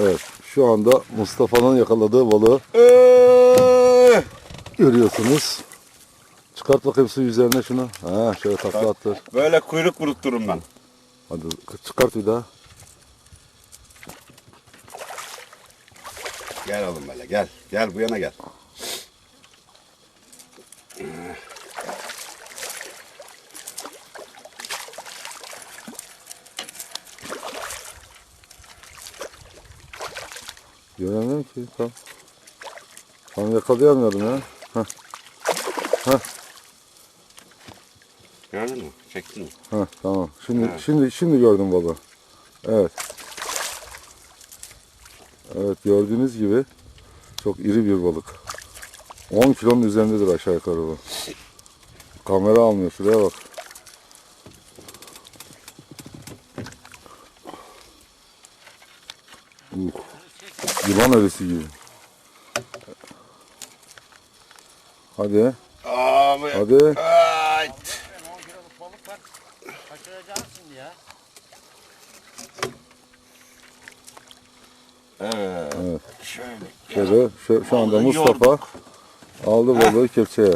Evet. Şu anda Mustafa'nın yakaladığı balığı Ee, görüyorsunuz. Çıkart bakayım su üzerine şunu. Ha şöyle takla attır. Böyle kuyruk vurutturum ben. Hadi çıkart bir daha. Gel oğlum böyle gel. Gel bu yana gel. Göremiyorum ki tam. Tam yakalayamıyorum ya. Gördün mü? Çektin mi? Heh, tamam. Şimdi Evet. şimdi şimdi gördüm balığı. Evet. Evet gördüğünüz gibi çok iri bir balık. 10 kilonun üzerindedir aşağı yukarı bu. Kamera almıyor şuraya bak. Uh, yılan arısı gibi. Hadi, Abi. hadi. Ay. 10 kiloluk balık var. Kaçıracağız şimdi ya. Evet. Evet. Şöyle. Şöyle, şu, şu anda Mustafa aldı balığı kepçeye.